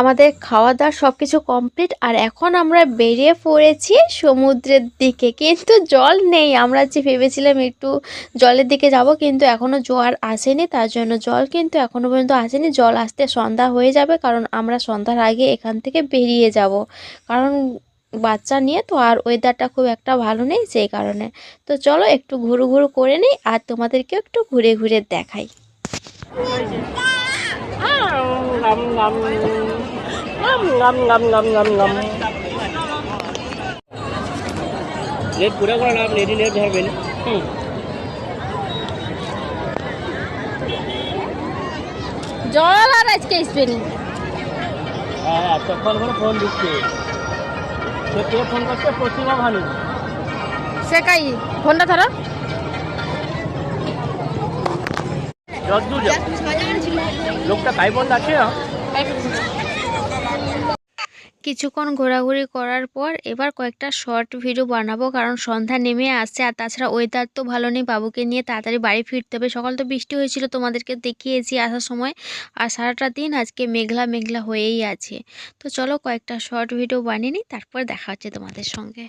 আমাদের খাওয়া দাওয়া সব কিছু কমপ্লিট আর এখন আমরা বেরিয়ে পড়েছি সমুদ্রের দিকে। কিন্তু জল নেই, আমরা যে ভেবেছিলাম একটু জলের দিকে যাব, কিন্তু এখনও জোয়ার আসেনি, তার জন্য জল কিন্তু এখনও পর্যন্ত আসেনি। জল আসতে সন্ধ্যা হয়ে যাবে, কারণ আমরা সন্ধ্যার আগে এখান থেকে বেরিয়ে যাব। কারণ বাচ্চা নিয়ে তো আর ওয়েদারটা খুব একটা ভালো নেই, সেই কারণে। তো চলো একটু ঘুরু ঘুরু করে নিই, আর তোমাদেরকে একটু ঘুরে ঘুরে দেখাই। ngâm ngâm ngâm ngâm ngâm net পুরা করে না আপনি নেট ধরবেন জল আর আজকে আসবেন হ্যাঁ তখন করে ফোন দিচ্ছে সে কে ফোন করছে প্রতিমা ভানু সে কাই ফোনটা ধরো লোকটা কাই বন্ধ আছে কিছুক্ষণ ঘোরাঘুরি করার পর এবার কয়েকটা শর্ট ভিডিও বানাবো, কারণ সন্ধ্যা নেমে আসছে। আর তাছাড়া ওয়েদার তো ভালো নেই বাবুকে নিয়ে, তাড়াতাড়ি বাড়ি ফিরতে হবে। সকাল তো বৃষ্টি হয়েছিল, তোমাদেরকে দেখিয়েছি আসার সময়। আর সারাটা দিন আজকে মেঘলা মেঘলা হয়েই আছে। তো চলো কয়েকটা শর্ট ভিডিও বানিয়ে নিই, তারপর দেখা হচ্ছে তোমাদের সঙ্গে।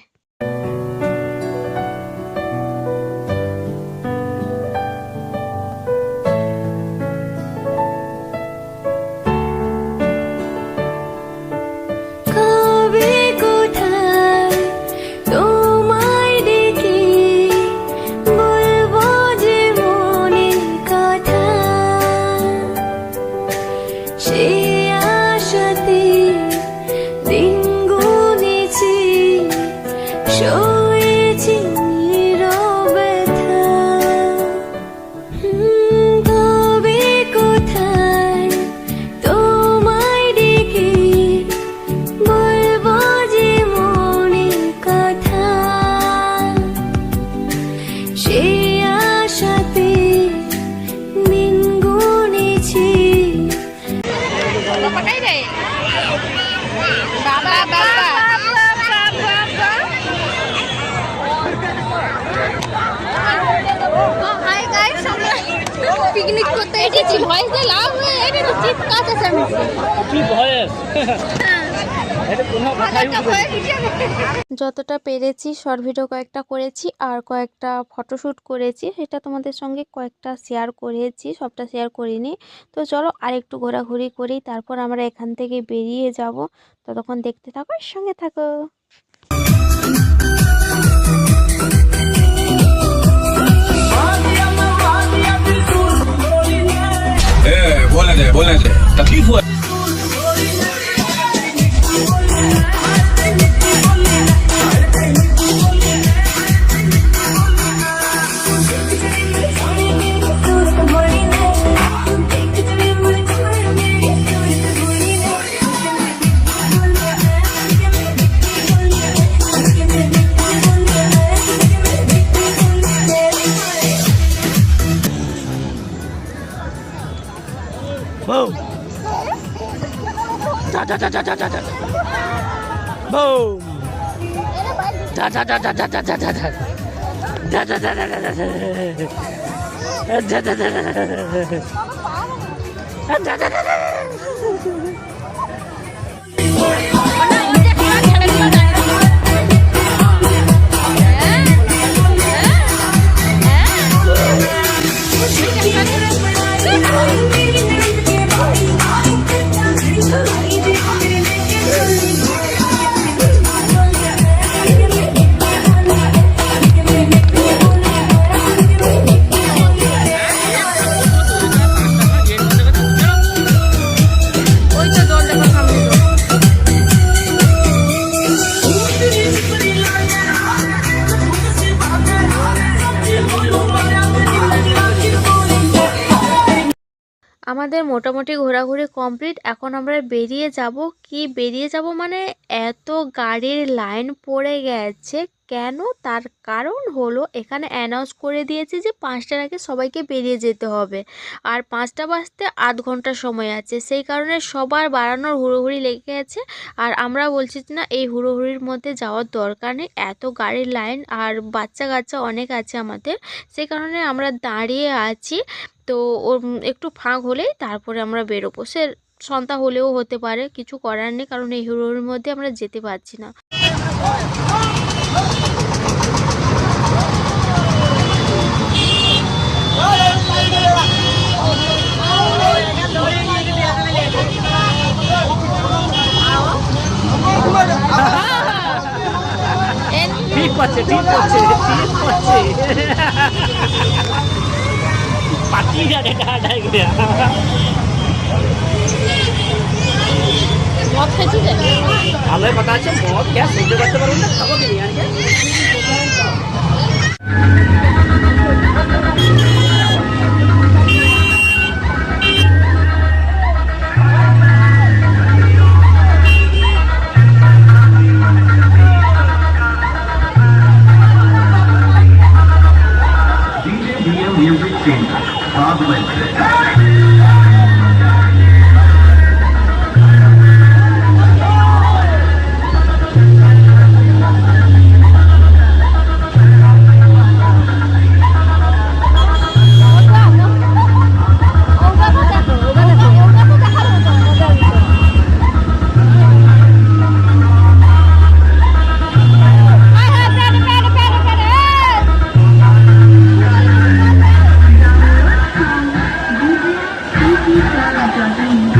পিকনিক করতে এসেছি। ভয়েস দিয়ে লাভ হয়ে এটা তো আমি কি ভয়েস? যতটা পেরেছি শর্ট ভিডিও কয়েকটা করেছি আর কয়েকটা ফটোশ্যুট করেছি সেটা তোমাদের সঙ্গে কয়েকটা শেয়ার করেছি সবটা শেয়ার করিনি। তো চলো আর একটু ঘোরাঘুরি করি তারপর আমরা এখান থেকে বেরিয়ে যাব। ততক্ষণ দেখতে থাকো সঙ্গে থাকো। Hola, Da da da da da da da. Boom. Da da da da da da da da da. Da da da da da আমাদের মোটামুটি ঘোরাঘুরি কমপ্লিট। এখন আমরা বেরিয়ে যাব। কি, বেরিয়ে যাব মানে এত গাড়ির লাইন পড়ে গেছে। কেন? তার কারণ হলো এখানে অ্যানাউন্স করে দিয়েছে যে পাঁচটার আগে সবাইকে বেরিয়ে যেতে হবে। আর পাঁচটা বাজতে আধ ঘণ্টা সময় আছে। সেই কারণে সবার বাড়ানোর হুড়োহুড়ি লেগে গেছে। আর আমরা বলছি না, এই হুড়োহুড়ির মধ্যে যাওয়ার দরকার নেই। এত গাড়ির লাইন আর বাচ্চা কাচ্চা অনেক আছে আমাদের। সেই কারণে আমরা দাঁড়িয়ে আছি। তো একটু ফাঁক হলেই তারপরে আমরা বেরোবো। সে সন্তা হলেও হতে পারে, কিছু করার নেই। কারণ এই হিরোর মধ্যে আমরা যেতে পারছি না। করছে ঠিক করছে ঠিক করছে। পাতি যাবে ডাটাই গিয়ে মদ খেয়েছি রে আমায় কথা আছে মদ গ্যাস সহ্য করতে পারব না খাব কি নিয়ে? আজকে 第一次来到าไห